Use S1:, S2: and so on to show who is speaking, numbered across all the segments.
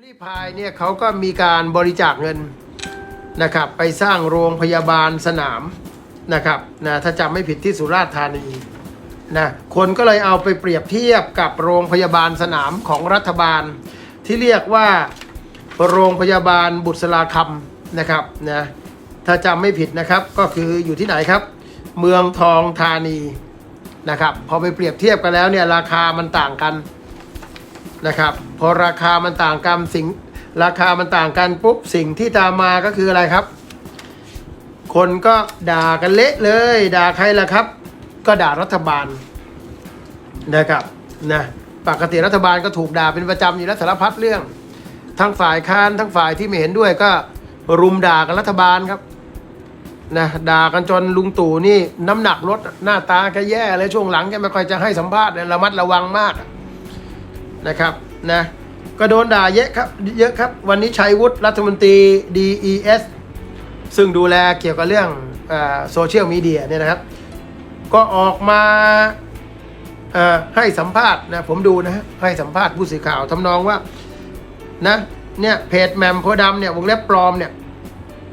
S1: พ์ลี่พายเนี่ยเขาก็มีการบริจาคเงินนะครับไปสร้างโรงพยาบาลสนามนะครับนะถ้าจำไม่ผิดที่สุราษฎร์ธานีนะคนก็เลยเอาไปเปรียบเทียบกับโรงพยาบาลสนามของรัฐบาล ที่เรียกว่าโรงพยาบาลบุษราคำนะครับนะถ้าจำไม่ผิดนะครับก็คืออยู่ที่ไหนครับ เมืองทองธานีนะครับพอไปเปรียบเทียบกันแล้วเนี่ยราคามันต่างกัน นะครับพอราคามันต่างกันสิ่งราคามันต่างกันปุ๊บสิ่งที่ตามมาก็คืออะไรครับ คนก็ด่ากันเละเลย ด่าใครล่ะครับ ก็ด่ารัฐบาลนะครับนะปกติรัฐบาลก็ถูกด่าเป็นประจำอยู่แล้วสารพัดเรื่อง ทั้งฝ่ายค้านทั้งฝ่ายที่ไม่เห็นด้วยก็รุมด่ากันรัฐบาลครับนะด่ากันจนลุงตู่นี่น้ำหนักลดหน้าตาแกแย่เลยช่วงหลังแกไม่ค่อยจะให้สัมภาษณ์เลยระมัดระวังมาก นะครับนะก็โดนด่าเยอะครับเยอะครับ วันนี้ชัยวุฒิรัฐมนตรี DES ซึ่งดูแลเกี่ยวกับเรื่องโซเชียลมีเดียเนี่ยนะครับ ก็ออกมาให้สัมภาษณ์นะผมดูนะให้สัมภาษณ์ผู้สื่อข่าวทำนองว่านะเนี่ยเพจแมมโพดำเนี่ยวงเล็บปลอมเนี่ย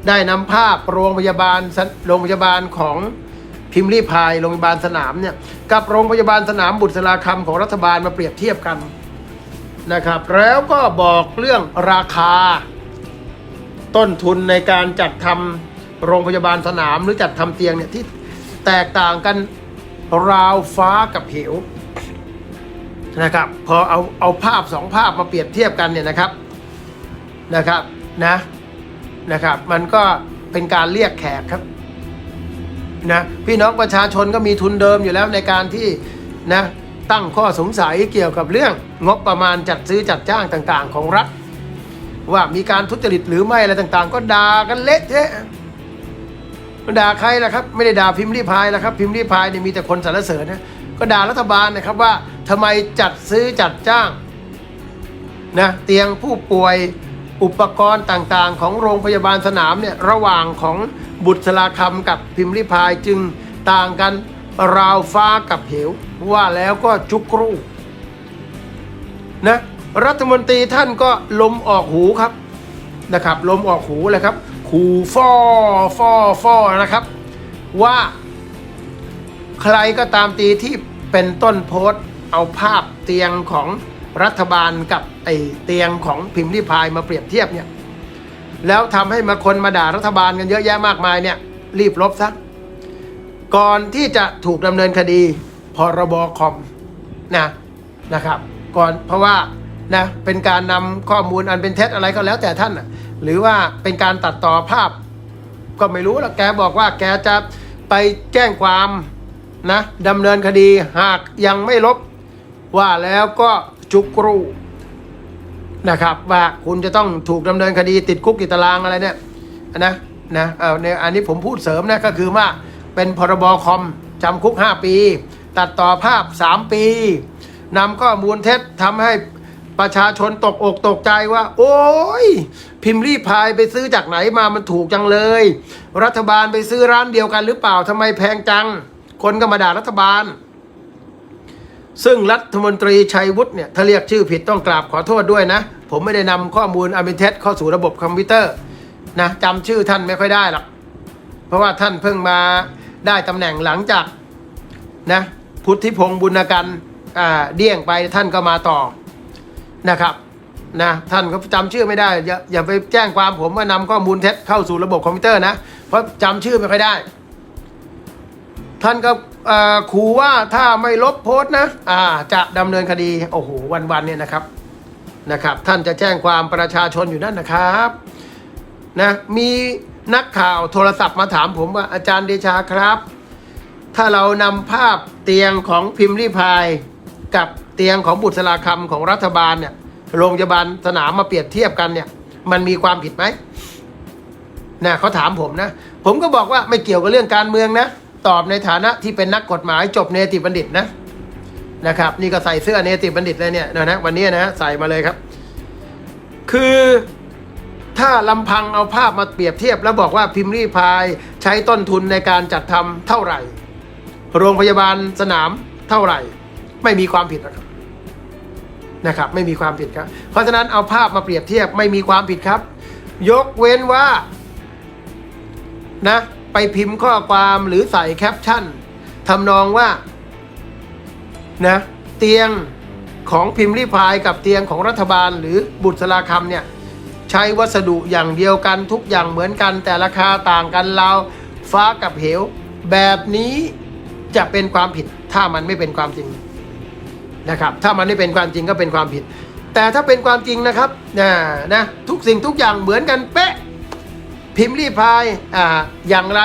S1: ได้นำภาพโรงพยาบาลโรงพยาบาลของพิมพ์รีพายโรงพยาบาลสนามเนี่ยกับโรงพยาบาลสนามบุตรสราคำของรัฐบาลมาเปรียบเทียบกัน นะครับ แล้วก็บอกเรื่องราคา ต้นทุนในการจัดทำโรงพยาบาลสนามหรือจัดทำเตียงเนี่ยที่แตกต่างกันราวฟ้ากับเหวนะครับพอเอาเอาภาพสองภาพมาเปรียบเทียบกันเนี่ยนะครับนะครับนะนะครับ มันก็เป็นการเรียกแขกครับนะพี่น้องประชาชนก็มีทุนเดิมอยู่แล้วในการที่นะ ตั้งข้อสงสัยเกี่ยวกับเรื่องงบประมาณจัดซื้อจัดจ้างต่างๆ ของรัฐ ว่ามีการทุจริตหรือไม่อะไรต่างๆ ก็ด่ากันเละเทะด่าใครล่ะครับ ไม่ได้ด่าพิมพ์รีพายล่ะครับ พิมพ์รีพายเนี่ยมีแต่คนสรรเสริญนะก็ด่ารัฐบาลนะครับว่าทำไมจัดซื้อจัดจ้างนะเตียงผู้ป่วยอุปกรณ์ต่างๆ ของโรงพยาบาลสนามเนี่ยระหว่างของบุตรสลาคำกับพิมพ์ริพายจึงต่างกันราวฟ้ากับเหว ว่าแล้วก็จุกรูนะรัฐมนตรีท่านก็ลมออกหูครับนะครับ ลมออกหูเลยครับขู่ฟอฟอฟอนะครับ ว่าใครก็ตามตีที่เป็นต้นโพสต์เอาภาพเตียงของรัฐบาลกับไอเตียงของพิมพ์ริพายมาเปรียบเทียบเนี่ยแล้วทำให้มาคนมาด่ารัฐบาลกันเยอะแยะมากมายเนี่ยรีบลบซะก่อนที่จะถูกดำเนินคดี พรบคอมนะนะครับก่อนเพราะว่านะเป็นการนำข้อมูลอันเป็นเท็จอะไรก็แล้วแต่ท่านน่ะหรือว่าเป็นการตัดต่อภาพ ก็ไม่รู้ละแกบอกว่าแกจะไปแจ้งความนะดำเนินคดีหากยังไม่ลบว่าแล้วก็จุกรูนะครับ ว่าคุณจะต้องถูกดำเนินคดีติดคุกติดตารางอะไรเนี่ยนะนะเอาเนี่ยอันนี้ผมพูดเสริมนะก็คือว่าเป็นพรบคอมจำคุก 5 ปี ตัดต่อภาพ 3 ปีนำข้อมูลเท็จทำให้ประชาชนตกอกตกใจว่า โอ้ย พิมพ์รีพายไปซื้อจากไหนมามันถูกจังเลย รัฐบาลไปซื้อร้านเดียวกันหรือเปล่าทำไมแพงจัง คนก็มาด่ารัฐบาล ซึ่งรัฐมนตรีชัยวุฒิเนี่ยถ้าเรียกชื่อผิดต้องกราบขอโทษด้วยนะ ผมไม่ได้นำข้อมูลอันเป็นเท็จเข้าสู่ระบบคอมพิวเตอร์นะจำชื่อท่านไม่ค่อยได้หรอกเพราะว่าท่านเพิ่งมาได้ตำแหน่งหลังจากนะ พุทธิพงศ์บุญกันเดี่ยงไปท่านก็มาต่อนะครับนะท่านก็จำชื่อไม่ได้อย่าอย่าไปแจ้งความผมว่านำข้อมูลเท็จเข้าสู่ระบบคอมพิวเตอร์นะ เพราะจำชื่อไม่ค่อยได้ ท่านก็ขู่ว่าถ้าไม่ลบโพสต์นะอ่าจะดำเนินคดีโอ้โหวันๆเนี่ยนะครับนะครับ ท่านจะแจ้งความประชาชนอยู่นั่นนะครับนะมีนักข่าวโทรศัพท์มาถามผมว่าอาจารย์เดชาครับ ถ้าเรานำภาพเตียงของพิมพ์รีพาย กับเตียงของบุตรสลาคำของรัฐบาลเนี่ยโรงพยาบาลสนามมาเปรียบเทียบกันเนี่ย มันมีความผิดไหมนะเขาถามผมนะ ผมก็บอกว่าไม่เกี่ยวกับเรื่องการเมืองนะ ตอบในฐานะที่เป็นนักกฎหมายจบเนติบัณฑิตนะนะครับ นี่ก็ใส่เสื้อเนติบัณฑิตเลยเนี่ยนะนะวันนี้นะใส่มาเลยครับ คือถ้าลำพังเอาภาพมาเปรียบเทียบ แล้วบอกว่าพิมพ์รีพายใช้ต้นทุนในการจัดทำเท่าไหร่ โรงพยาบาลสนามเท่าไหร่ ไม่มีความผิดหรอกครับนะครับ ไม่มีความผิดครับ เพราะฉะนั้นเอาภาพมาเปรียบเทียบไม่มีความผิดครับ ยกเว้นว่านะไปพิมพ์ข้อความหรือใส่แคปชั่นทำนองว่านะเตียงของพิมพ์ริพายกับเตียงของรัฐบาลหรือบุตรสลาคำเนี่ยใช้วัสดุอย่างเดียวกันทุกอย่างเหมือนกันแต่ราคาต่างกันราวฟ้ากับเหว แบบนี้ จะเป็นความผิด ถ้ามันไม่เป็นความจริงนะครับ ถ้ามันไม่เป็นความจริงก็เป็นความผิด แต่ถ้าเป็นความจริงนะครับนะนะทุกสิ่งทุกอย่างเหมือนกันเป๊ะ พิมพ์รีพายอ่าอย่างไร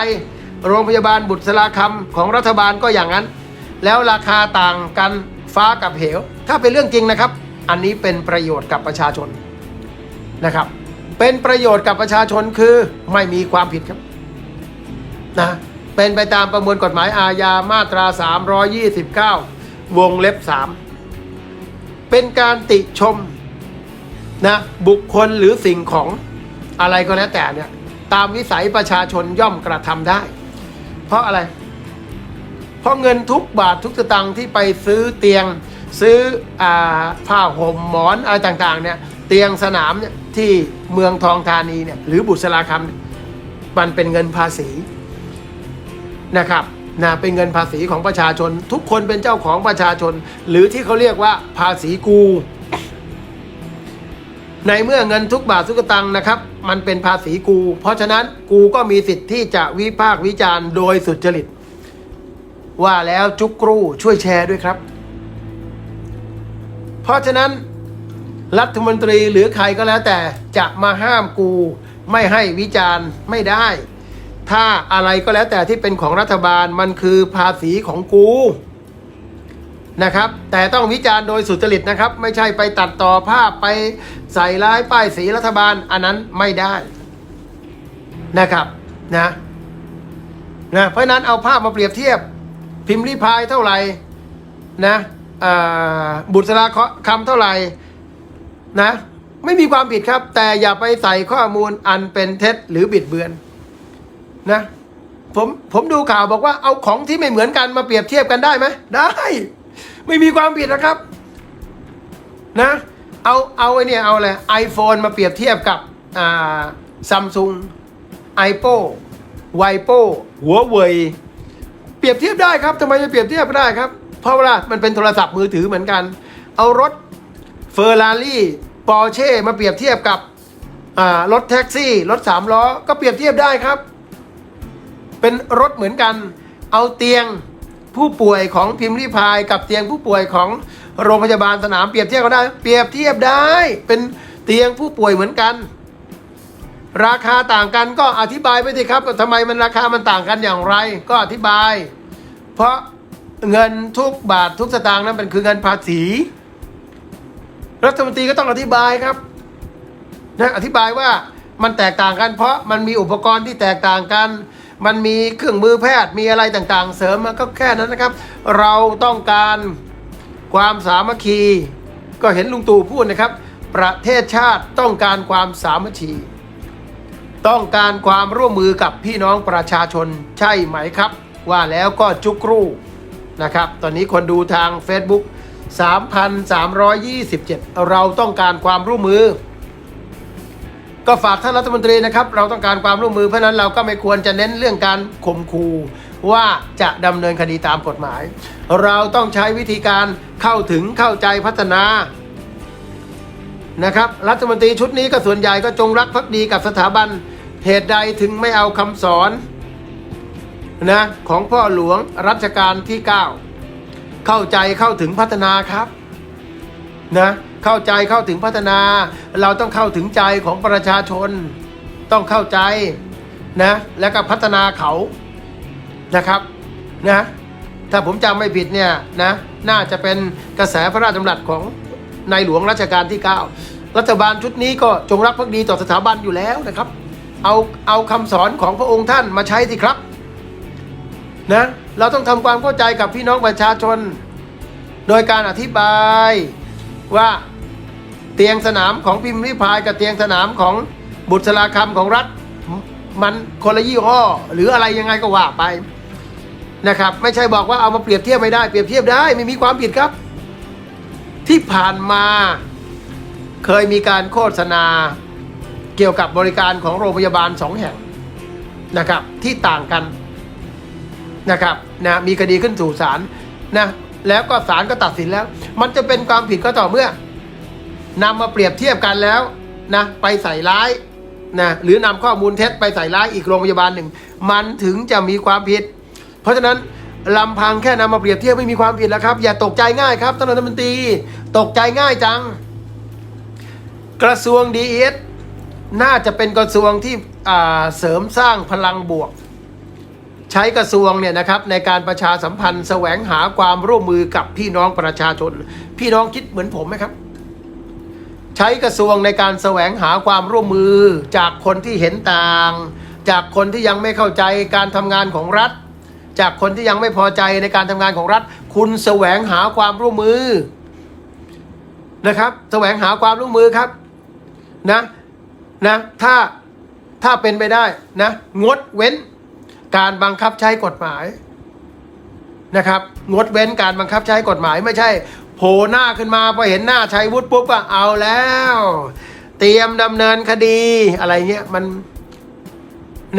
S1: โรงพยาบาลบุตรสลาคำของรัฐบาลก็อย่างนั้น แล้วราคาต่างกันฟ้ากับเหว ถ้าเป็นเรื่องจริงนะครับ อันนี้เป็นประโยชน์กับประชาชนนะครับ เป็นประโยชน์กับประชาชนคือไม่มีความผิดครับนะ เป็นไปตามประมวลกฎหมายอาญามาตรา 329 วงเล็บ 3 เป็นการติชมนะบุคคลหรือสิ่งของอะไรก็แล้วแต่เนี่ยตามวิสัยประชาชนย่อมกระทำได้ เพราะอะไร เพราะเงินทุกบาททุกสตางค์ที่ไปซื้อเตียงซื้ออผ้าห่มหมอนอะไรต่างๆเนี่ยเตียงสนามเนี่ยที่เมืองทองธานีเนี่ยหรือบุษราคำมันเป็นเงินภาษี นะครับนะเป็นเงินภาษีของประชาชน ทุกคนเป็นเจ้าของประชาชน หรือที่เขาเรียกว่าภาษีกู ในเมื่อเงินทุกบาททุกสตังค์นะครับ มันเป็นภาษีกู เพราะฉะนั้นกูก็มีสิทธิ์ที่จะวิพากษ์วิจารณ์โดยสุจริต ว่าแล้วจุกกรูช่วยแชร์ด้วยครับ เพราะฉะนั้นรัฐมนตรีหรือใครก็แล้วแต่จะมาห้ามกูไม่ให้วิจารณ์ไม่ได้ ถ้าอะไรก็แล้วแต่ที่เป็นของรัฐบาลมันคือภาษีของกูนะครับ แต่ต้องวิจารณ์โดยสุจริตนะครับ ไม่ใช่ไปตัดต่อภาพไปใส่ร้ายป้ายสีรัฐบาลอันนั้นไม่ได้นะครับนะนะเพราะนั้นเอาภาพมาเปรียบเทียบ พิมพ์รีพายเท่าไหร่นะบุตรสราคำเท่าไหร่นะไม่มีความผิดครับ แต่อย่าไปใส่ข้อมูลอันเป็นเท็จหรือบิดเบือน นะผมผมดูข่าวบอกว่าเอาของที่ไม่เหมือนกันมาเปรียบเทียบกันได้ไหมได้ ไม่มีความผิดนะครับ นะ เอาเอาไอ้เนี่ยเอาอะไรไอโฟนมาเปรียบเทียบกับอ่าซัมซุงไอโปไวโปหัวเว่ยเปรียบเทียบได้ครับทำไมจะเปรียบเทียบไม่ได้ครับ เพราะว่ามันเป็นโทรศัพท์มือถือเหมือนกัน เอารถเฟอร์รารี่ปอร์เช่มาเปรียบเทียบกับรถแท็กซี่ รถสามล้อก็เปรียบเทียบได้ครับ เป็นรถเหมือนกัน เอาเตียงผู้ป่วยของพิมพ์ริพายกับเตียงผู้ป่วยของโรงพยาบาลสนามเปรียบเทียบกันได้ เปรียบเทียบได้ เป็นเตียงผู้ป่วยเหมือนกัน ราคาต่างกันก็อธิบายไปสิครับว่าทำไมมันราคามันต่างกันอย่างไร ก็อธิบาย เพราะเงินทุกบาททุกสตางค์นั้นเป็นคือเงินภาษี รัฐมนตรีก็ต้องอธิบายครับนะอธิบายว่ามันแตกต่างกัน เพราะมันมีอุปกรณ์ที่แตกต่างกัน มันมีเครื่องมือแพทย์มีอะไรต่างๆ เสริมมาก็แค่นั้นนะครับ เราต้องการความสามัคคี ก็เห็นลุงตู่พูดนะครับ ประเทศชาติต้องการความสามัคคี ต้องการความร่วมมือกับพี่น้องประชาชนใช่ไหมครับ ว่าแล้วก็จุกรูนะครับ ตอนนี้คนดูทาง Facebook 3,327 เราต้องการความร่วมมือ ก็ฝากท่านรัฐมนตรีนะครับ เราต้องการความร่วมมือเพราะนั้นเราก็ไม่ควรจะเน้นเรื่องการข่มขู่ว่าจะดำเนินคดีตามกฎหมาย เราต้องใช้วิธีการเข้าถึงเข้าใจพัฒนานะครับ รัฐมนตรีชุดนี้ก็ส่วนใหญ่ก็จงรักภักดีกับสถาบันเหตุใดถึงไม่เอาคำสอนนะของพ่อหลวงรัชกาลที่ 9 เข้าใจเข้าถึงพัฒนาครับนะ เข้าใจเข้าถึงพัฒนา เราต้องเข้าถึงใจของประชาชน ต้องเข้าใจนะแล้วก็พัฒนาเขานะครับนะถ้าผมจำไม่ผิดเนี่ยนะน่าจะเป็นกระแสพระราชดำรัสของในหลวงรัชกาลที่ 9 รัฐบาลชุดนี้ก็จงรักภักดีต่อสถาบันอยู่แล้วนะครับ เอาเอาคำสอนของพระองค์ท่านมาใช้สิครับนะเราต้องทำความเข้าใจกับพี่น้องประชาชน โดยการอธิบายว่า เตียงสนามของพิมพ์ริพายกับเตียงสนามของบุตรสลาคำของรัฐมันคนละยี่ห้อ หรืออะไรยังไงก็ว่าไปนะครับ ไม่ใช่บอกว่าเอามาเปรียบเทียบไม่ได้เปรียบเทียบได้ไม่มีความผิดครับ ที่ผ่านมาเคยมีการโฆษณาเกี่ยวกับบริการของโรงพยาบาลสองแห่งนะครับ ที่ต่างกันนะครับนะมีคดีขึ้นสู่ศาลนะแล้วก็ศาลก็ตัดสินแล้ว มันจะเป็นความผิดก็ต่อเมื่อ นำมาเปรียบเทียบกันแล้วนะไปใส่ร้ายนะหรือนำข้อมูลเท็จไปใส่ร้ายอีกโรงพยาบาลหนึ่ง มันถึงจะมีความผิด เพราะฉะนั้นลำพังแค่นำมาเปรียบเทียบไม่มีความผิดแล้วครับ อย่าตกใจง่ายครับท่านรัฐมนตรีตกใจง่ายจัง กระทรวงดีเอสน่าจะเป็นกระทรวงที่อ่าเสริมสร้างพลังบวก ใช้กระทรวงเนี่ยนะครับในการประชาสัมพันธ์แสวงหาความร่วมมือกับพี่น้องประชาชน พี่น้องคิดเหมือนผมไหมครับ ใช้กระทรวงในการแสวงหาความร่วมมือจากคนที่เห็นต่าง จากคนที่ยังไม่เข้าใจการทำงานของรัฐ จากคนที่ยังไม่พอใจในการทำงานของรัฐ คุณแสวงหาความร่วมมือนะครับ แสวงหาความร่วมมือครับนะนะถ้าถ้าเป็นไปได้นะงดเว้นการบังคับใช้กฎหมายนะครับ งดเว้นการบังคับใช้กฎหมายไม่ใช่ โผล่หน้าขึ้นมาพอเห็นหน้าชัยวุฒิปุ๊บก็เอาแล้ว เตรียมดำเนินคดีอะไรเงี้ยมัน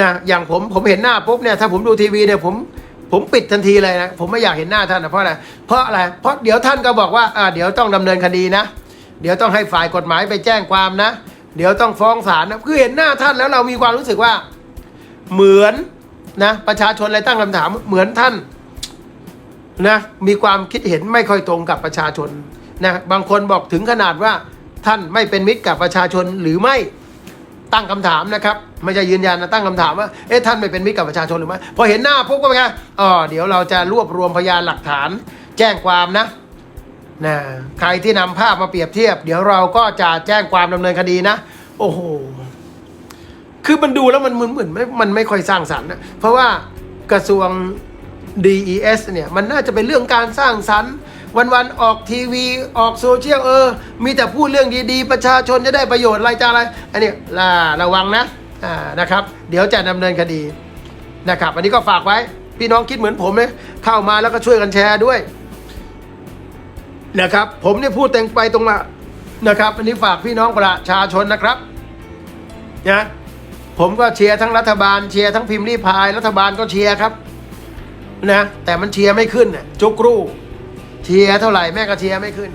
S1: นะอย่างผมผมเห็นหน้าปุ๊บเนี่ยถ้าผมดูทีวีเนี่ยผมผมปิดทันทีเลยนะผมไม่อยากเห็นหน้าท่านนะเพราะอะไรเพราะอะไรเพราะเดี๋ยวท่านก็บอกว่าอ่าเดี๋ยวต้องดำเนินคดีนะ เดี๋ยวต้องให้ฝ่ายกฎหมายไปแจ้งความนะ เดี๋ยวต้องฟ้องศาลนะคือเห็นหน้าท่านแล้วเรามีความรู้สึกว่า เหมือนนะประชาชนอะไรตั้งคำถามเหมือนท่าน นะมีความคิดเห็นไม่ค่อยตรงกับประชาชนนะบางคนบอกถึงขนาดว่าท่านไม่เป็นมิตรกับประชาชนหรือไม่ตั้งคำถามนะครับไม่ใช่ยืนยันนะตั้งคำถามว่าเอ๊ะท่านไม่เป็นมิตรกับประชาชนหรือไม่พอเห็นหน้าปุ๊บก็เป็นไงอ๋อเดี๋ยวเราจะรวบรวมพยานหลักฐาน แจ้งความนะนะใครที่นำภาพมาเปรียบเทียบ เดี๋ยวเราก็จะแจ้งความดำเนินคดีนะ โอ้โหคือมันดูแล้วมันเหมือนมันไม่มันไม่ค่อยสร้างสรรค์นะเพราะว่ากระทรวง DES เนี่ยมันน่าจะเป็นเรื่องการสร้างสรรค์วันๆออกทีวีออกโซเชียลเออ มีแต่พูดเรื่องดีๆ ประชาชนจะได้ประโยชน์อะไรจะอะไร อันนี้ล่ะระวังนะอ่านะครับ เดี๋ยวจะดำเนินคดีนะครับ อันนี้ก็ฝากไว้พี่น้องคิดเหมือนผมเลยเข้ามาแล้วก็ช่วยกันแชร์ด้วยนะครับ ผมเนี่ยพูดตรงไปตรงมานะครับ อันนี้ฝากพี่น้องประชาชนนะครับนะผมก็เชียร์ทั้งรัฐบาลเชียร์ทั้งพิมพ์รีพาย รัฐบาลก็เชียร์ครับ นะแต่มันเชียร์ไม่ขึ้นน่ะจุกรูเชียร์เท่าไหร่แม่ก็เชียร์ไม่ขึ้น